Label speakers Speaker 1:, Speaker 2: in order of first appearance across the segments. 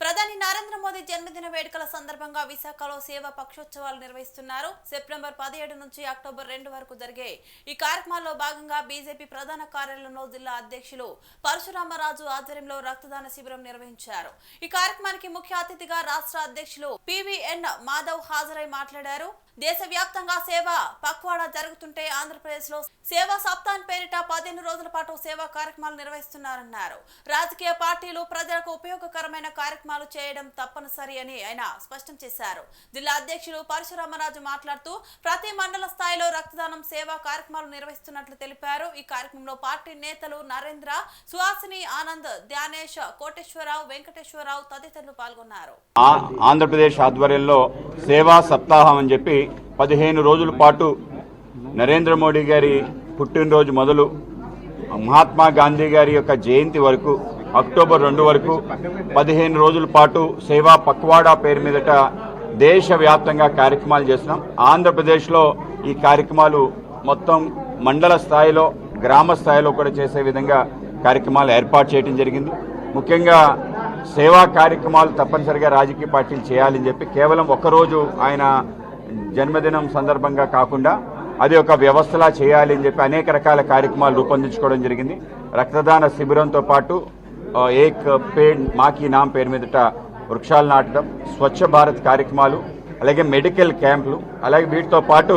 Speaker 1: ప్రధాని నరేంద్ర మోదీ జన్మదిన వేడుకల సందర్భంగా విశాఖలో సేవా పక్షోత్సవాలు నిర్వహిస్తున్నారు. సెప్టెంబర్ పదిహేడు నుంచి అక్టోబర్ రెండు వరకు జరిగే ఈ కార్యక్రమాల్లో భాగంగా బీజేపీ ప్రధాన కార్యాలయంలో జిల్లా అధ్యక్షులు పరశురామరాజు ఆధ్వర్యంలో రక్తదాన శిబిరం నిర్వహించారు. ఈ కార్యక్రమానికి ముఖ్య అతిథిగా రాష్ట్ర అధ్యక్షులు పివిఎన్ మాధవ్ హాజరై మాట్లాడారు. దేశవ్యాప్తంగా సేవ పక్వాడా జరుగుతుంటే ఆంధ్రప్రదేశ్లో సేవా సప్తాన్ పేరిట పదిహేను రోజుల పాటు సేవా కార్యక్రమాలు నిర్వహిస్తున్నారన్నారు. రాజకీయ పార్టీలు ప్రజలకు ఉపయోగకరమైన కార్యక్రమాలు చేయడం తప్పనిసరి అని ఆయన స్పష్టం చేశారు. జిల్లా అధ్యక్షులు పరశురామరాజు మాట్లాడుతూ ప్రతి మండల స్థాయిలో రక్తదానం సేవా కార్యక్రమాలు నిర్వహిస్తున్నట్లు తెలిపారు. ఈ కార్యక్రమంలో పార్టీ నేతలు నరేంద్ర సుహాసిని ఆనంద్ ధ్యానేష్ కోటేశ్వరరావు వెంకటేశ్వరరావు తదితరులు పాల్గొన్నారు.
Speaker 2: ఆ- ఆంధ్రప్రదేశ్ ఆధ్వర్యంలో సేవా సప్తాహం అని చెప్పి పదిహేను రోజుల పాటు నరేంద్ర మోడీ గారి పుట్టినరోజు మొదలు మహాత్మా గాంధీ గారి యొక్క జయంతి వరకు అక్టోబర్ రెండు వరకు పదిహేను రోజుల పాటు సేవా పక్వాడా పేరు మీదట దేశవ్యాప్తంగా కార్యక్రమాలు చేస్తున్నాం. ఆంధ్రప్రదేశ్లో ఈ కార్యక్రమాలు మొత్తం మండల స్థాయిలో గ్రామ స్థాయిలో కూడా చేసే విధంగా కార్యక్రమాలు ఏర్పాటు చేయడం జరిగింది. ముఖ్యంగా సేవా కార్యక్రమాలు తప్పనిసరిగా రాజకీయ పార్టీలు చేయాలని చెప్పి కేవలం ఒకరోజు ఆయన జన్మదినం సందర్భంగా కాకుండా అది ఒక వ్యవస్థలా చేయాలి అని చెప్పి అనేక రకాల కార్యక్రమాలు రూపొందించుకోవడం జరిగింది. రక్తదాన శిబిరంతో పాటు ఏక్ పేడ్ మాకి నామ్ పేరు మీదట వృక్షాలు నాటడం స్వచ్ఛ భారత్ కార్యక్రమాలు అలాగే మెడికల్ క్యాంపులు అలాగే వీటితో పాటు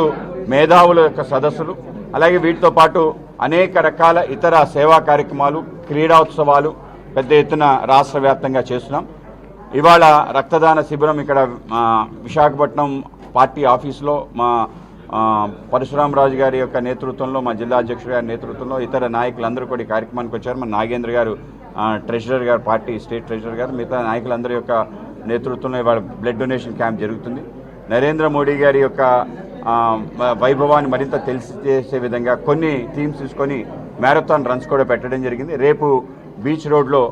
Speaker 2: మేధావుల యొక్క సదస్సులు అలాగే వీటితో పాటు అనేక రకాల ఇతర సేవా కార్యక్రమాలు క్రీడోత్సవాలు పెద్ద ఎత్తున రాష్ట్ర వ్యాప్తంగా చేస్తున్నాం. ఇవాళ రక్తదాన శిబిరం ఇక్కడ విశాఖపట్నం పార్టీ ఆఫీసులో మా పరశురామరాజు గారి యొక్క నేతృత్వంలో మా జిల్లా అధ్యక్షుడు గారి నేతృత్వంలో ఇతర నాయకులందరూ కూడా ఈ కార్యక్రమానికి వచ్చారు. మన నాగేంద్ర గారు ట్రెజరర్ గారు పార్టీ స్టేట్ ట్రెజరర్ గారు మిగతా నాయకులందరి యొక్క నేతృత్వంలో ఇవాళ బ్లడ్ డొనేషన్ క్యాంప్ జరుగుతుంది. నరేంద్ర మోడీ గారి యొక్క వైభవాన్ని మరింత తెలిసి చేసే విధంగా కొన్ని థీమ్స్ తీసుకొని మ్యారథాన్ రన్స్ కూడా పెట్టడం జరిగింది. రేపు బీచ్ రోడ్లో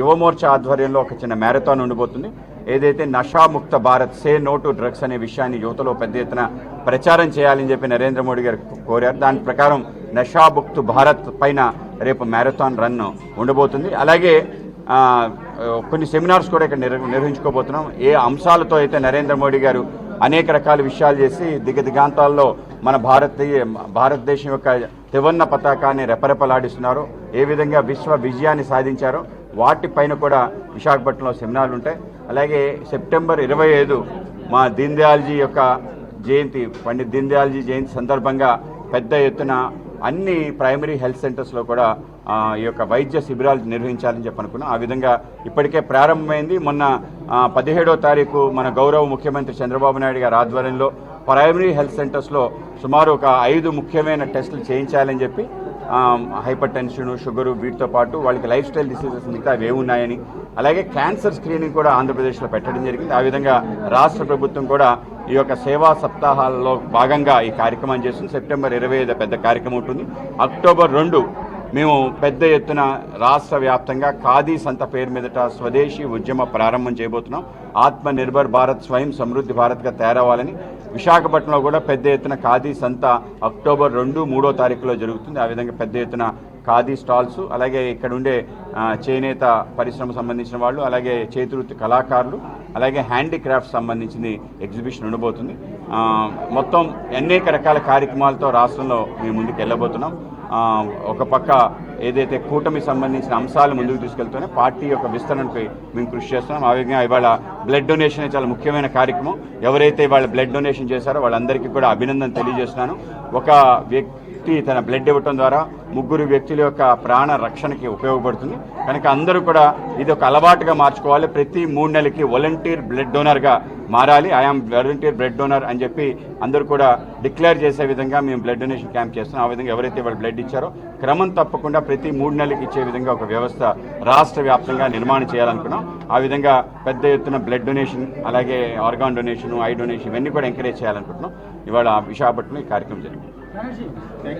Speaker 2: యువమోర్చా ఆధ్వర్యంలో ఒక చిన్న మ్యారథాన్ ఉండిపోతుంది ఏదైతే Nasha Mukt Bharat say no to drugs అనే విషయాన్ని యువతలో పెద్ద ఎత్తున ప్రచారం చేయాలని చెప్పి నరేంద్ర మోడీ గారు కోరారు. దాని ప్రకారం నషాముక్త్ భారత్ పైన రేపు మ్యారథాన్ రన్ ఉండబోతుంది. అలాగే కొన్ని సెమినార్స్ కూడా ఇక్కడ నిర్వహించుకోబోతున్నాం. ఏ అంశాలతో అయితే నరేంద్ర మోడీ గారు అనేక రకాల విషయాలు చేసి దిగదిగాంతాల్లో మన భారతీయ భారతదేశం యొక్క త్రివర్ణ పతాకాన్ని రెపరెపలాడిస్తున్నారు ఏ విధంగా విశ్వ విజయాన్ని సాధించారో వాటిపైన కూడా విశాఖపట్నంలో సెమినార్లు ఉంటాయి. అలాగే సెప్టెంబర్ ఇరవై ఐదు మా దీన్ దయాల్జీ యొక్క జయంతి పండిత్ దీన్ దయాల్జీ జయంతి సందర్భంగా పెద్ద ఎత్తున అన్ని ప్రైమరీ హెల్త్ సెంటర్స్లో కూడా ఈ యొక్క వైద్య శిబిరాలు నిర్వహించాలని చెప్పి అనుకున్నాం ఆ విధంగా ఇప్పటికే ప్రారంభమైంది. మొన్న పదిహేడో తారీఖు మన గౌరవ ముఖ్యమంత్రి చంద్రబాబు నాయుడు గారి ఆధ్వర్యంలో ప్రైమరీ హెల్త్ సెంటర్స్లో సుమారు ఒక ఐదు ముఖ్యమైన టెస్టులు చేయించాలని చెప్పి హైపర్ టెన్షన్ షుగరు వీటితో పాటు వాళ్ళకి లైఫ్ స్టైల్ డిసీజెస్ మిగతా అవి ఉన్నాయని అలాగే క్యాన్సర్ స్క్రీనింగ్ కూడా ఆంధ్రప్రదేశ్లో పెట్టడం జరిగింది. ఆ విధంగా రాష్ట్ర ప్రభుత్వం కూడా ఈ యొక్క సేవా సప్తాహాల్లో భాగంగా ఈ కార్యక్రమం చేస్తుంది. సెప్టెంబర్ ఇరవై ఐదు పెద్ద కార్యక్రమం ఉంటుంది. అక్టోబర్ రెండు మేము పెద్ద ఎత్తున రాష్ట్ర వ్యాప్తంగా ఖాదీ సంత పేరు మీదట స్వదేశీ ఉద్యమ ప్రారంభం చేయబోతున్నాం. ఆత్మ నిర్భర్ భారత్ స్వయం సమృద్ధి భారత్గా తయారవ్వాలని విశాఖపట్నంలో కూడా పెద్ద ఎత్తున ఖాదీ సంత అక్టోబర్ రెండు మూడో తారీఖులో జరుగుతుంది. ఆ విధంగా పెద్ద ఎత్తున ఖాదీ స్టాల్స్ అలాగే ఇక్కడ ఉండే చేనేత పరిశ్రమ సంబంధించిన వాళ్ళు అలాగే చేతివృత్తి కళాకారులు అలాగే హ్యాండీక్రాఫ్ట్ సంబంధించిన ఎగ్జిబిషన్ ఉండబోతుంది. మొత్తం అనేక రకాల కార్యక్రమాలతో రాష్ట్రంలో మేము ముందుకు వెళ్ళబోతున్నాం. ఒక పక్క ఏదైతే కూటమి సంబంధించిన అంశాలు ముందుకు తీసుకెళ్తూనే పార్టీ యొక్క విస్తరణపై మేము కృషి చేస్తున్నాం. ఆ విధంగా ఇవాళ బ్లడ్ డొనేషన్ చాలా ముఖ్యమైన కార్యక్రమం. ఎవరైతే ఇవాళ బ్లడ్ డొనేషన్ చేశారో వాళ్ళందరికీ కూడా అభినందన తెలియజేస్తున్నాను. ఒక వ్యక్తి తన బ్లడ్ ఇవ్వటం ద్వారా ముగ్గురు వ్యక్తుల యొక్క ప్రాణ రక్షణకి ఉపయోగపడుతుంది. కనుక అందరూ కూడా ఇది ఒక అలవాటుగా మార్చుకోవాలి. ప్రతి మూడు నెలలకి వాలంటీర్ బ్లడ్ డోనర్గా మారాలి. ఐఆమ్ వాలంటీర్ బ్లడ్ డోనర్ అని చెప్పి అందరూ కూడా డిక్లేర్ చేసే విధంగా మేము బ్లడ్ డొనేషన్ క్యాంప్ చేస్తున్నాం. ఆ విధంగా ఎవరైతే వాళ్ళు బ్లడ్ ఇచ్చారో క్రమం తప్పకుండా ప్రతి మూడు నెలలకి ఇచ్చే విధంగా ఒక వ్యవస్థ రాష్ట్ర వ్యాప్తంగా నిర్మాణం చేయాలనుకున్నాం. ఆ విధంగా పెద్ద ఎత్తున బ్లడ్ డొనేషన్ అలాగే ఆర్గాన్ డొనేషన్ ఐ డొనేషన్ ఇవన్నీ కూడా ఎంకరేజ్ చేయాలనుకుంటున్నాం. ఇవాళ విశాఖపట్నం ఈ కార్యక్రమం జరిగింది. Thank you.